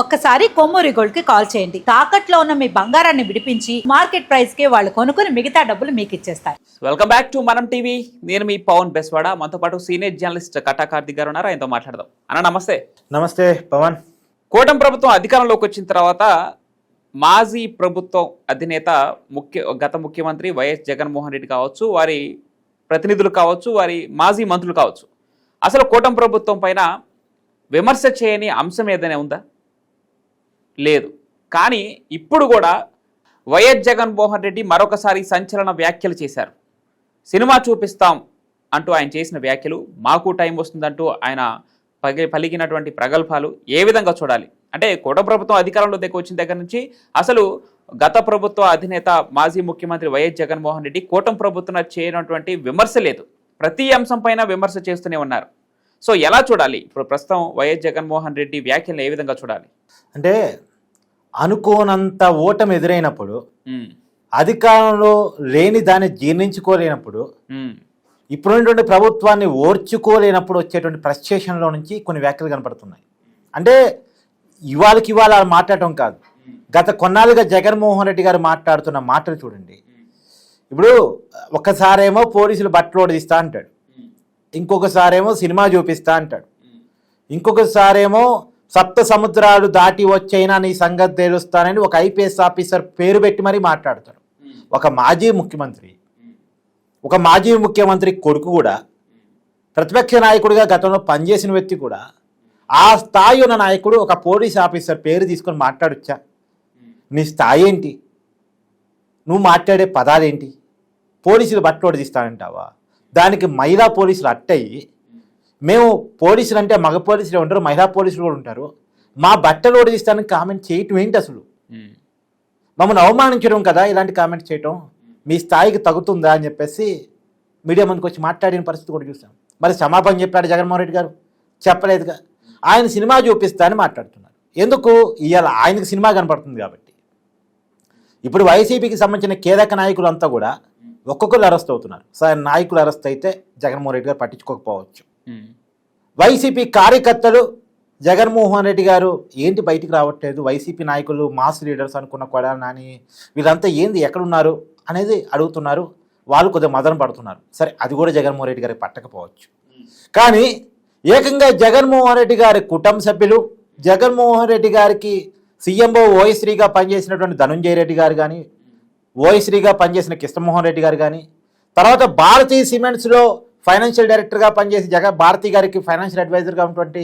ఒక్కసారి కొమ్మూరి గోల్డ్కి కాల్ చేయండి. తాకట్లో ఉన్న మీ బంగారాన్ని విడిపించి మార్కెట్ ప్రైస్కి వాళ్ళు కొనుక్కుని మిగతా డబ్బులు మీకు ఇచ్చేస్తారు. వెల్కమ్ బ్యాక్ టు మనం టీవీ నేను మీ పవన్ బెస్వాడ. మనతో పాటు సీనియర్ జర్నలిస్ట్ కటా కార్తిక్ గారు ఉన్నారు. ఆయనతో మాట్లాడదాం. అన్న నమస్తే. నమస్తే పవన్. కూటమి ప్రభుత్వం అధికారంలోకి వచ్చిన తర్వాత మాజీ ప్రభుత్వం అధినేత ముఖ్య గత ముఖ్యమంత్రి వైఎస్ జగన్మోహన్ రెడ్డి కావచ్చు వారి ప్రతినిధులు కావచ్చు వారి మాజీ మంత్రులు కావచ్చు. అసలు కూటమి ప్రభుత్వం పైన విమర్శ చేయని అంశం ఏదైనా ఉందా? లేదు. కానీ ఇప్పుడు కూడా వైఎస్ జగన్మోహన్ రెడ్డి మరొకసారి సంచలన వ్యాఖ్యలు చేశారు. సినిమా చూపిస్తాం అంటూ ఆయన చేసిన వ్యాఖ్యలు మాకు టైం వస్తుందంటూ ఆయన పలికినటువంటి ప్రగల్భాలు ఏ విధంగా చూడాలి? అంటే కూట ప్రభుత్వం అధికారంలో దగ్గర వచ్చిన దగ్గర నుంచి అసలు గత ప్రభుత్వ అధినేత మాజీ ముఖ్యమంత్రి వైఎస్ జగన్మోహన్ రెడ్డి కూటమి ప్రభుత్వం చేయనటువంటి విమర్శ లేదు. ప్రతి అంశం పైన విమర్శ చేస్తూనే ఉన్నారు. సో ఎలా చూడాలి? ఇప్పుడు ప్రస్తుతం వైఎస్ జగన్మోహన్ రెడ్డి వ్యాఖ్యలు ఏ విధంగా చూడాలి? అంటే అనుకోనంత ఓటమి ఎదురైనప్పుడు అధికారంలో లేని దాన్ని జీర్ణించుకోలేనప్పుడు ఇప్పుడున్నటువంటి ప్రభుత్వాన్ని ఓర్చుకోలేనప్పుడు వచ్చేటువంటి ఫ్రస్ట్రేషన్లో నుంచి కొన్ని వ్యాఖ్యలు కనపడుతున్నాయి. అంటే ఇవాళకి ఇవాళ మాట్లాడటం కాదు. గత కొన్నాళ్ళుగా జగన్మోహన్ రెడ్డి గారు మాట్లాడుతున్న మాటలు చూడండి. ఇప్పుడు ఒక్కసారేమో పోలీసులు బట్టలు తీస్తా అంటాడు. ఇంకొకసారేమో సినిమా చూపిస్తా అంటాడు. ఇంకొకసారేమో సప్త సముద్రాలు దాటి వచ్చైనా నీ సంగతి తెలుస్తానని ఒక ఐపీఎస్ ఆఫీసర్ పేరు పెట్టి మరీ మాట్లాడతాడు ఒక మాజీ ముఖ్యమంత్రి ఒక మాజీ ముఖ్యమంత్రి కొడుకు కూడా ప్రతిపక్ష నాయకుడిగా గతంలో పనిచేసిన వ్యక్తి కూడా ఆ స్థాయి ఉన్న నాయకుడు ఒక పోలీస్ ఆఫీసర్ పేరు తీసుకొని మాట్లాడొచ్చా? నీ స్థాయి ఏంటి? నువ్వు మాట్లాడే పదాలేంటి? పోలీసులు బట్టలు తీస్తానంటావా దానికి మహిళా పోలీసులు అట్టయి మేము పోలీసులు అంటే మగ పోలీసులు ఉంటారు మహిళా పోలీసులు కూడా ఉంటారు. మా బట్టలు ఓడిస్తానికి కామెంట్ చేయటం ఏంటి అసలు? మమ్మల్ని అవమానించడం కదా ఇలాంటి కామెంట్ చేయటం? మీ స్థాయికి తగ్గుతుందా అని చెప్పేసి మీడియా ముందుకు వచ్చి మాట్లాడిన పరిస్థితి కూడా చూసాం. మరి క్షమాపణ చెప్పాడు జగన్మోహన్ రెడ్డి గారు? చెప్పలేదుగా ఆయన సినిమా చూపిస్తా అని మాట్లాడుతున్నారు. ఎందుకు? ఇవాళ ఆయనకు సినిమా కనపడుతుంది కాబట్టి. ఇప్పుడు వైసీపీకి సంబంధించిన కీలక నాయకులు అంతా కూడా ఒక్కొక్కరు అరెస్ట్ అవుతున్నారు. సార్ నాయకులు అరెస్ట్ అయితే జగన్మోహన్ రెడ్డి గారు పట్టించుకోకపోవచ్చు. వైసీపీ కార్యకర్తలు జగన్మోహన్ రెడ్డి గారు ఏంటి బయటికి రావట్లేదు? వైసీపీ నాయకులు మాస్ లీడర్స్ అనుకున్న కొడా నాని వీళ్ళంతా ఏంది? ఎక్కడున్నారు? అనేది అడుగుతున్నారు. వాళ్ళు కొద్దిగా మదన పడుతున్నారు. సరే అది కూడా జగన్మోహన్ రెడ్డి గారికి పట్టకపోవచ్చు. కానీ ఏకంగా జగన్మోహన్ రెడ్డి గారి కుటుంబ సభ్యులు జగన్మోహన్ రెడ్డి గారికి సీఎంఓ ఓఎస్రీగా పనిచేసినటువంటి ధనుంజయ రెడ్డి గారు కానీ ఓఎస్రీగా పనిచేసిన కృష్ణమోహన్ రెడ్డి గారు కానీ తర్వాత భారతీయ సిమెంట్స్లో ఫైనాన్షియల్ డైరెక్టర్గా పనిచేసి జగ భారతి గారికి ఫైనాన్షియల్ అడ్వైజర్గా ఉన్నటువంటి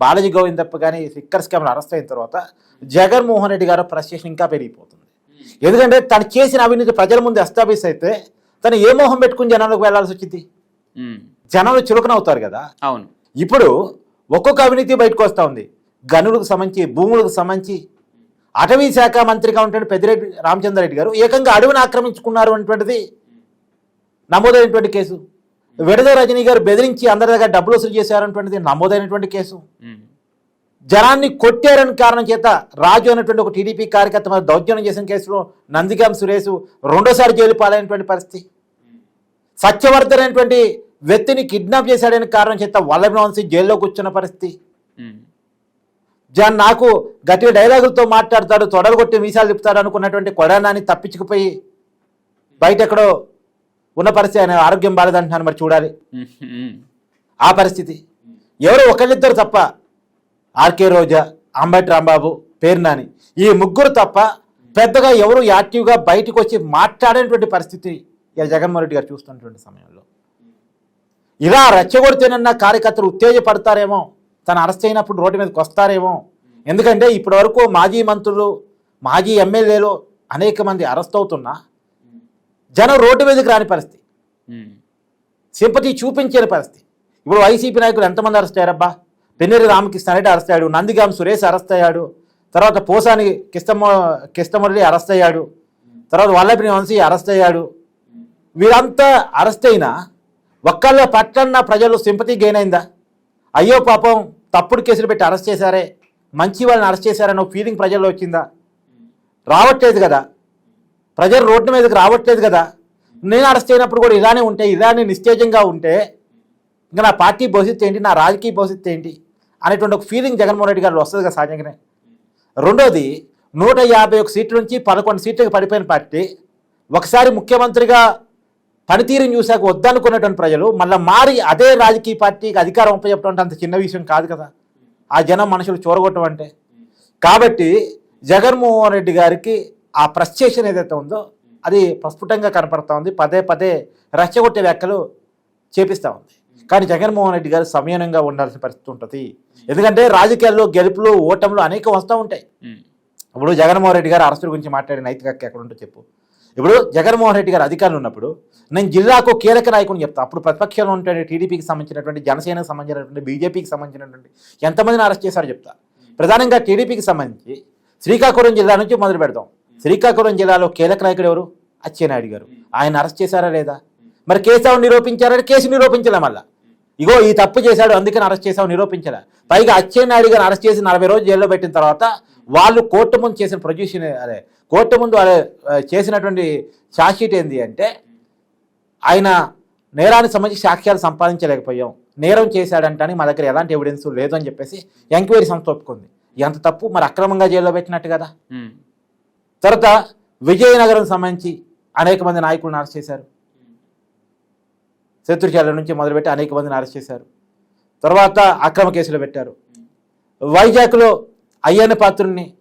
బాలాజీ గోవిందప్ప కానీ సిక్కర్ స్కామ్లు అరెస్ట్ అయిన తర్వాత జగన్మోహన్ రెడ్డి గారు ఫ్రస్ట్రేషన్ ఇంకా పెరిగిపోతుంది. ఎందుకంటే తను చేసిన అవినీతి ప్రజల ముందు ఎస్టాబ్లిష్ అయితే తను ఏ మోహం పెట్టుకుని జనాలకు వెళ్ళాల్సి వచ్చింది? జనాలు చులకనవుతారు కదా? అవును. ఇప్పుడు ఒక్కొక్క అవినీతి బయటకు వస్తూ ఉంది. గనులకు సంబంధించి భూములకు సంబంధించి అటవీ శాఖ మంత్రిగా ఉన్నటువంటి పెద్దిరెడ్డి రామచంద్రారెడ్డి గారు ఏకంగా అడవిని ఆక్రమించుకున్నారు అనేటువంటిది నమోదైనటువంటి కేసు. విడద రజనీ గారు బెదిరించి అందరి దగ్గర డబ్బులు వసూలు చేశారనేటువంటిది నమోదైనటువంటి కేసు. జనాన్ని కొట్టారని కారణం చేత రాజు అనేటువంటి ఒక టీడీపీ కార్యకర్త మీద దౌర్జన్యం చేసిన కేసులో నందిగాం సురేష్ రెండోసారి జైలు పాలైనటువంటి పరిస్థితి. సత్యవర్ధన్ అనేటువంటి వ్యక్తిని కిడ్నాప్ చేశాడని కారణం చేత వల్లభ వంశీ జైల్లో కూర్చున్న పరిస్థితి. జన్ నాకు గట్టిగా డైలాగులతో మాట్లాడతాడు తొడలు కొట్టి మీసాలు తిప్పుతాడు అనుకున్నటువంటి కొడానాన్ని తప్పించుకుపోయి బయట ఎక్కడో ఉన్న పరిస్థితి ఆయన ఆరోగ్యం బాలేదంటున్నాను మరి చూడాలి. ఆ పరిస్థితి. ఎవరు ఒకళ్ళిద్దరు తప్ప ఆర్కే రోజా అంబటి రాంబాబు పేర్నాని ఈ ముగ్గురు తప్ప పెద్దగా ఎవరు యాక్టివ్గా బయటకు వచ్చి మాట్లాడేటువంటి పరిస్థితి జగన్మోహన్ రెడ్డి గారు చూస్తున్నటువంటి సమయంలో. ఇలా రెచ్చగొడితేనన్న కార్యకర్తలు ఉత్తేజపడతారేమో తను అరెస్ట్ అయినప్పుడు రోడ్డు మీదకి వస్తారేమో. ఎందుకంటే ఇప్పటి వరకు మాజీ మంత్రులు మాజీ ఎమ్మెల్యేలు అనేక మంది అరెస్ట్ అవుతున్నా జనం రోడ్డు మీదకి రాని పరిస్థితి. సింపతి చూపించని పరిస్థితి. ఇప్పుడు వైసీపీ నాయకులు ఎంతమంది అరెస్ట్ అయ్యారబ్బా? పెన్నెరి రామకృష్ణారెడ్డి అరెస్ట్ అయ్యాడు నందిగాం సురేష్ అరెస్ట్ అయ్యాడు తర్వాత పోసాని కిష్టమ కిష్టమురళి అరెస్ట్ అయ్యాడు తర్వాత వల్లభిని వంశీ అరెస్ట్ అయ్యాడు. వీరంతా అరెస్ట్ అయినా ఒక్కళ్ళ పట్లన్న ప్రజలు సింపతి గెయిన్ అయిందా? అయ్యో పాపం తప్పుడు కేసులు పెట్టి అరెస్ట్ చేశారే మంచి వాళ్ళని అరెస్ట్ చేశారన్న ఫీలింగ్ ప్రజల్లో వచ్చిందా? రావట్లేదు కదా. ప్రజలు రోడ్డు మీదకి రావట్లేదు కదా. నేను అరెస్ట్ అయినప్పుడు కూడా ఇలానే ఉంటే ఇలానే నిశ్చేజంగా ఉంటే ఇంకా నా పార్టీ భవిష్యత్తు ఏంటి నా రాజకీయ భవిష్యత్తు ఏంటి అనేటువంటి ఒక ఫీలింగ్ జగన్మోహన్ రెడ్డి గారు వస్తుంది కదా సహజంగానే రెండోది నూట యాభై ఒక సీట్ల నుంచి పదకొండు సీట్లకు పడిపోయిన పార్టీ ఒకసారి ముఖ్యమంత్రిగా పనితీరుని చూశాక వద్దనుకున్నటువంటి ప్రజలు మళ్ళీ మారి అదే రాజకీయ పార్టీకి అధికారం ఉపయోగపడటం అంటే అంత చిన్న విషయం కాదు కదా. ఆ జనం మనుషులు చూరగొట్టడం అంటే. కాబట్టి జగన్మోహన్ రెడ్డి గారికి ఆ ప్రస్టేషన్ ఏదైతే ఉందో అది ప్రస్ఫుటంగా కనపడతా ఉంది. పదే పదే రెచ్చగొట్టే వ్యాఖ్యలు చేపిస్తూ ఉంది. కానీ జగన్మోహన్ రెడ్డి గారు సంయమనంగా ఉండాల్సిన పరిస్థితి ఉంటుంది. ఎందుకంటే రాజకీయాల్లో గెలుపులు ఓటములు అనేకం వస్తూ ఉంటాయి. ఇప్పుడు జగన్మోహన్ రెడ్డి గారు అరెస్టుల గురించి మాట్లాడే నైతిక ఎక్కడ ఉంటుందో చెప్పు. ఇప్పుడు జగన్మోహన్ రెడ్డి గారు అధికారులు ఉన్నప్పుడు నేను జిల్లాకు కీలక నాయకుని చెప్తా. అప్పుడు ప్రతిపక్షంలో ఉంటే టీడీపీకి సంబంధించినటువంటి జనసేనకు సంబంధించినటువంటి బీజేపీకి సంబంధించినటువంటి ఎంతమందిని అరెస్ట్ చేశారో చెప్తా. ప్రధానంగా టీడీపీకి సంబంధించి శ్రీకాకుళం జిల్లా నుంచి మొదలు పెడదాం. శ్రీకాకుళం జిల్లాలో కీలక నాయకుడు ఎవరు? అచ్చెన్నాయుడు గారు. ఆయన అరెస్ట్ చేశారా లేదా? మరి కేసు నిరూపించారంటే కేసు నిరూపించలే మళ్ళా. ఇగో ఈ తప్పు చేశాడు అందుకని అరెస్ట్ చేసావు నిరూపించలే. పైగా అచ్చెన్నాయుడు గారిని అరెస్ట్ చేసి నలభై రోజులు జైల్లో పెట్టిన తర్వాత వాళ్ళు కోర్టు ముందు చేసిన ప్రొడ్యూషన్ అదే కోర్టు ముందు అదే చేసినటువంటి ఛార్జ్షీట్ ఏంటి అంటే ఆయన నేరానికి సంబంధించి సాక్ష్యాలు సంపాదించలేకపోయాం. నేరం చేశాడంటని మా దగ్గర ఎలాంటి ఎవిడెన్స్ లేదు అని చెప్పేసి ఎంక్వైరీ సంస్థ ఒప్పుకుంది. ఎంత తప్పు? మరి అక్రమంగా జైల్లో పెట్టినట్టు కదా. తర్వాత విజయనగరం సంబంధించి అనేక మంది నాయకులను అరెస్ట్ చేశారు. శత్రుశాల నుంచి మొదలుపెట్టి అనేక మందిని అరెస్ట్ చేశారు. తర్వాత అక్రమ కేసులు పెట్టారు. వైజాగ్లో అయ్యన్న పాత్రుని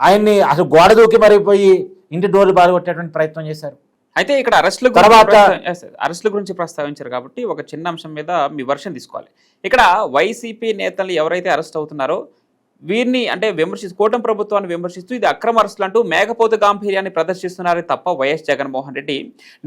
ఆయన్ని అసలు గోడ దూకి మరిపోయి ఇంటి డోర్లు బాధగొట్టేటువంటి ప్రయత్నం చేశారు. అయితే ఇక్కడ అరెస్టుల తర్వాత- అరెస్టుల గురించి ప్రస్తావించారు కాబట్టి ఒక చిన్న అంశం మీద మీ వర్షం తీసుకోవాలి. ఇక్కడ వైసీపీ నేతలు ఎవరైతే అరెస్ట్ అవుతున్నారో వీరిని అంటే విమర్శిస్తూ కూటమి ప్రభుత్వాన్ని విమర్శిస్తూ ఇది అక్రమ అరెస్టులు అంటూ మేకపోతు గాంభీర్యాన్ని ప్రదర్శిస్తున్నారే తప్ప వైఎస్ జగన్మోహన్ రెడ్డి.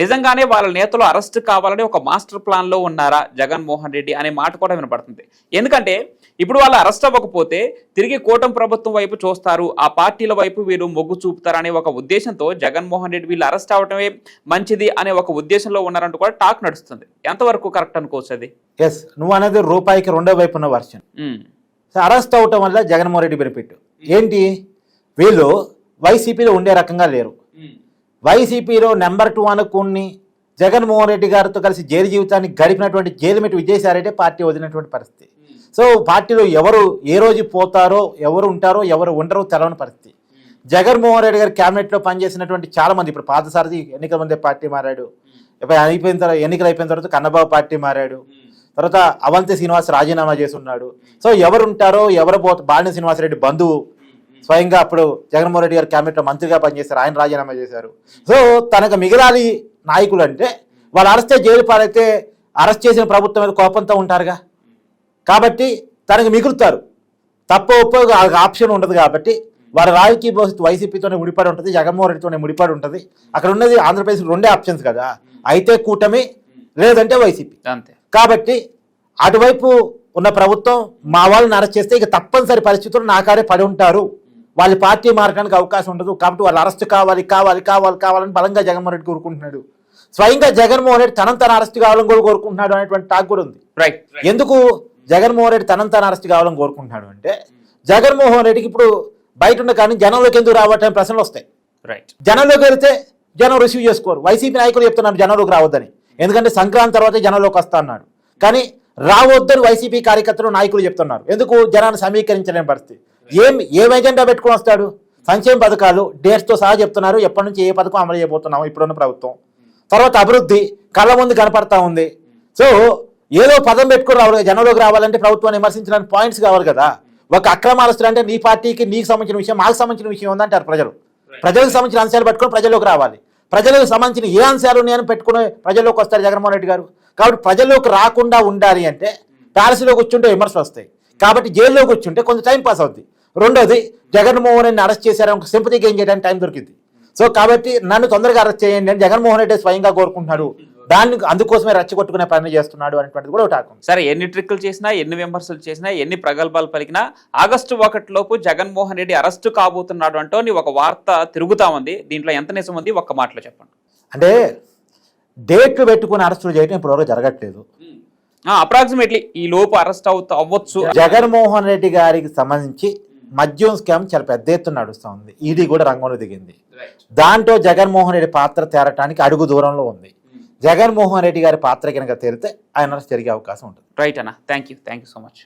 నిజంగానే వాళ్ళ నేతలు అరెస్ట్ కావాలని ఒక మాస్టర్ ప్లాన్లో ఉన్నారా జగన్మోహన్ రెడ్డి అనే మాట కూడా వినపడుతుంది. ఎందుకంటే ఇప్పుడు వాళ్ళు అరెస్ట్ అవ్వకపోతే తిరిగి కూటమి ప్రభుత్వం వైపు చూస్తారు ఆ పార్టీల వైపు వీరు మొగ్గు చూపుతారనే ఒక ఉద్దేశంతో జగన్మోహన్ రెడ్డి వీళ్ళు అరెస్ట్ అవడమే మంచిది అనే ఒక ఉద్దేశంలో ఉన్నారంటూ కూడా టాక్ నడుస్తుంది. ఎంతవరకు కరెక్ట్ అనుకోవచ్చు అది? ఎస్ నువ్వు అనేది రూపాయికి రెండో వైపు ఉన్న వర్షన్. అరెస్ట్ అవటం వల్ల జగన్మోహన్ రెడ్డి బెనిఫిట్. ఏంటి? వీళ్ళు వైసీపీలో ఉండే రకంగా లేరు. వైసీపీలో నెంబర్ టూ అనుకుని జగన్మోహన్ రెడ్డి గారితో కలిసి జైలు జీవితాన్ని గడిపినటువంటి జైలుమెట్టి విజయసాయి పార్టీ వదిలినటువంటి పరిస్థితి. సో పార్టీలో ఎవరు ఏ రోజు పోతారో ఎవరు ఉంటారో ఎవరు ఉండరో తెలవని పరిస్థితి. జగన్మోహన్ రెడ్డి గారి క్యాబినెట్లో పనిచేసినటువంటి చాలా మంది ఇప్పుడు పాదసారథి ఎన్నికల ముందే పార్టీ మారాడు. ఇప్పుడు అయిపోయిన తర్వాత ఎన్నికలు అయిపోయిన తర్వాత కన్నబాబు పార్టీ మారాడు. తర్వాత అవంతి శ్రీనివాస్ రాజీనామా చేసి ఉన్నాడు సో ఎవరు ఉంటారో ఎవరు పో బాలిన శ్రీనివాసరెడ్డి బంధువు. స్వయంగా అప్పుడు జగన్మోహన్ రెడ్డి గారు క్యాబినెట్లో మంత్రిగా పనిచేశారు ఆయన రాజీనామా చేశారు. సో తనకు మిగిలాలి నాయకులు అంటే వాళ్ళు అరెస్ట్ జైలు పాలైతే అరెస్ట్ చేసిన ప్రభుత్వం మీద కోపంతో ఉంటారుగా. కాబట్టి తనకు మిగులుతారు. తప్ప ఒప్ప ఆప్షన్ ఉండదు కాబట్టి వారి రాజకీయ భవిష్యత్తు వైసీపీతోనే ముడిపడి ఉంటుంది జగన్మోహన్ రెడ్డితోనే ముడిపడి ఉంటుంది. అక్కడ ఉన్నది ఆంధ్రప్రదేశ్ రెండే ఆప్షన్స్ కదా. అయితే కూటమి లేదంటే వైసీపీ. అంతే. కాబట్టి అటువైపు ఉన్న ప్రభుత్వం మా వాళ్ళని అరెస్ట్ చేస్తే ఇక తప్పనిసరి పరిస్థితుల్లో నాకాడే పడి ఉంటారు. వాళ్ళ పార్టీ మారడానికి అవకాశం ఉండదు. కాబట్టి వాళ్ళు అరెస్ట్ కావాలి కావాలి కావాలి కావాలని బలంగా జగన్మోహన్ రెడ్డి కోరుకుంటున్నాడు. స్వయంగా జగన్మోహన్ రెడ్డి తనం తన అరెస్ట్ కావాలని కూడా కోరుకుంటున్నాడు అనేటువంటి టాక్ కూడా ఉంది. రైట్ ఎందుకు జగన్మోహన్ రెడ్డి తనం తన అరెస్ట్ కావాలని కోరుకుంటున్నాడు అంటే జగన్మోహన్ రెడ్డికి ఇప్పుడు బయట ఉన్న కానీ జనంలోకి ఎందుకు రావటం ప్రశ్నలు వస్తాయి. రైట్ జనంలోకి వెళితే జనం రిసీవ్ చేసుకోరు. వైసీపీ నాయకులు చెప్తున్నారు జనంలోకి రావద్దని. ఎందుకంటే సంక్రాంతి తర్వాత జనంలోకి వస్తా అన్నాడు. కానీ రావద్దని వైసీపీ కార్యకర్తలు నాయకులు చెప్తున్నారు. ఎందుకు? జనాన్ని సమీకరించలేని పరిస్థితి. ఏం ఏం ఎజెండా పెట్టుకుని వస్తాడు? సంక్షేమ పథకాలు డేట్స్తో సహా చెప్తున్నారు. ఎప్పటి నుంచి ఏ పథకం అమలు చేయబోతున్నాము ఇప్పుడున్న ప్రభుత్వం. తర్వాత అభివృద్ధి కళ్ళ ముందు కనపడతా ఉంది. సో ఏదో పదం పెట్టుకుని రావాలి జనంలోకి రావాలంటే ప్రభుత్వాన్ని విమర్శించడానికి పాయింట్స్ కావాలి కదా. ఒక అక్రమాలస్తులు అంటే నీ పార్టీకి నీకు సంబంధించిన విషయం మాకు సంబంధించిన విషయం ఉందంటారు ప్రజలు. ప్రజలకు సంబంధించిన అంశాలు పట్టుకొని ప్రజల్లోకి రావాలి. ప్రజలకు సంబంధించిన ఏ అంశాలు ఉన్నాయని పెట్టుకుని ప్రజల్లోకి వస్తారు జగన్మోహన్ రెడ్డి గారు. కాబట్టి ప్రజల్లోకి రాకుండా ఉండాలి అంటే ప్యాలెస్లో కూర్చుంటే విమర్శలు వస్తాయి. కాబట్టి జైల్లో కూర్చుంటే కొంచెం టైం పాస్ అవుద్ది. రెండోది జగన్మోహన్ రెడ్డిని అరెస్ట్ చేశారని ఒక సింపతి గెయిన్ చేయడానికి టైం దొరికింది సో కాబట్టి నన్ను తొందరగా అరెస్ట్ చేయండి అని జగన్మోహన్ రెడ్డి స్వయంగా కోరుకుంటున్నాడు. దాన్ని అందుకోసమే రెచ్చగొట్టుకునే పని చేస్తున్నాడు అనేటువంటిది కూడా ఒకటి సరే ఎన్ని ట్రిక్కులు చేసినా ఎన్ని విమర్శలు చేసినా ఎన్ని ప్రగల్భాలు పలికినా ఆగస్టు ఒకటిలోపు జగన్మోహన్ రెడ్డి అరెస్టు కాబోతున్నాడు అంటూ ఒక వార్త తిరుగుతా ఉంది. దీంట్లో ఎంత నిజం ఉంది? ఒక్క మాటలో చెప్పండి. అంటే డేట్లు పెట్టుకుని అరెస్టులు చేయడం ఇప్పటివరకు జరగట్లేదు. అప్రాక్సిమేట్లీ ఈ లోపు అరెస్ట్ అవుతా అవ్వచ్చు. జగన్మోహన్ రెడ్డి గారికి సంబంధించి మద్యం స్కామ్ చాలా పెద్ద ఎత్తున నడుస్తూ ఉంది. ఈడీ కూడా రంగంలో దిగింది. దాంట్లో జగన్మోహన్ రెడ్డి పాత్ర తేరటానికి అడుగు దూరంలో ఉంది. జగన్మోహన్ రెడ్డి గారి పాత్ర కనుక తేలితే ఆయన జరిగే అవకాశం ఉంటుంది. రైట్ అన్న thank you thank you so much